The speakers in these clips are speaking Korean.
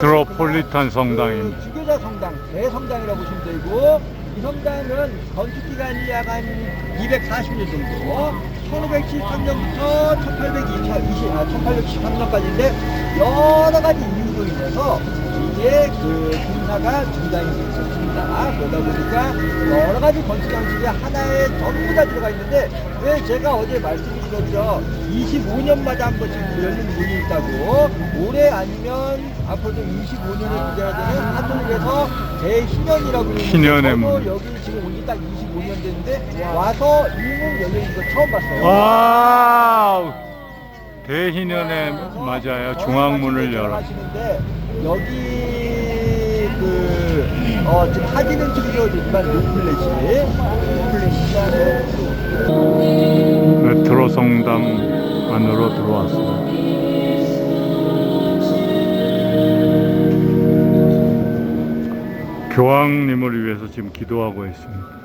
메트로폴리탄 성당입니다. 그 주교자 성당, 대성당이라고 보시면 되고 이 성당은 건축 기간이 약 한 240년 정도 1573년부터 1820, 아, 1813년까지인데 여러 가지 이유로 인해서 이게 그 공사가 중단이 됐었습니다. 그러다 보니까 여러 가지 건축 양식이 하나에 전부 다 들어가 있는데 왜 제가 어제 말씀드렸죠. 25년마다 한 번씩 열리는 문이 있다고 올해 아니면 앞으로도 25년을 기다려야 되는 대희년이라고 그러는데 희년의 저도 문. 여기 지금 온지 딱 25년 됐는데 와서 이 문 열려있는 거 처음 봤어요. 와우! 대희년에 맞아요. 중앙문을 열어. 하시는데 여기 그 어, 지금 사진은 찍어지지만 노플래시 노플래시라는 메트로 성당 안으로 들어왔어요. 교황님을 위해서 지금 기도하고 있습니다.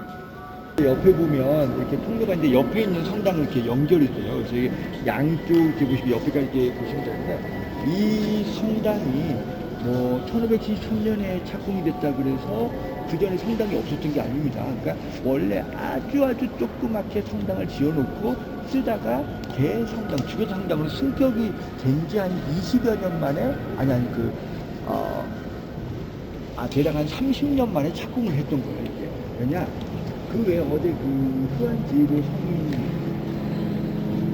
옆에 보면 이렇게 통로가 있는데 옆에 있는 성당을 이렇게 연결이 돼요. 그래서 이게 양쪽 이렇게 보시면 옆에가 이렇게 보시면 되는데 이 성당이 뭐 1573년에 착공이 됐다 그래서 그 전에 성당이 없었던 게 아닙니다. 그러니까 원래 아주 아주 조그맣게 성당을 지어놓고 쓰다가 개성당, 주교 성당으로 승격이 된 지 한 20여 년 만에 아니 아니 그 어, 아, 대략 한 30년 만에 착공을 했던 거예요, 이게. 왜냐, 그 외에 어제 그 후한지로 성인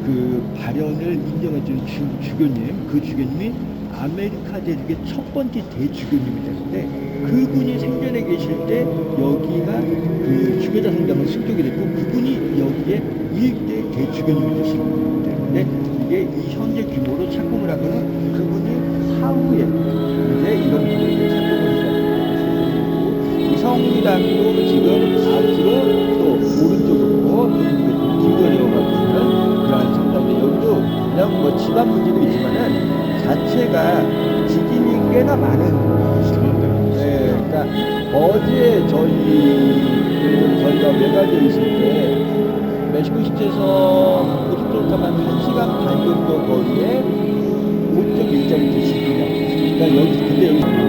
그 발현을 인정해준 주, 주교님, 그 주교님이 아메리카 대륙의 첫 번째 대주교님이 됐는데 그분이 생전에 계실 때 여기가 그 주교자 성당을 승격이 됐고 그분이 여기에 일대 대주교님이 되신 겁니다. 근데 이게 이 현재 규모로 착공을 하고는 그분이 사후에 성당도 지금 앞으로 또 오른쪽으로 기울어가고 있는 그러한 성당인데 여기도 그냥 뭐 집안 문제도 있지만은 자체가 지진이 꽤나 많은 곳입니다. 네, 그러니까 어제 저희 저희가 매달려 있을 때 멕시코 시티에서 고속도로 타면 한 1시간 반 정도 거리에 5.1짜리 지진이 나왔어요. 그러니까 여기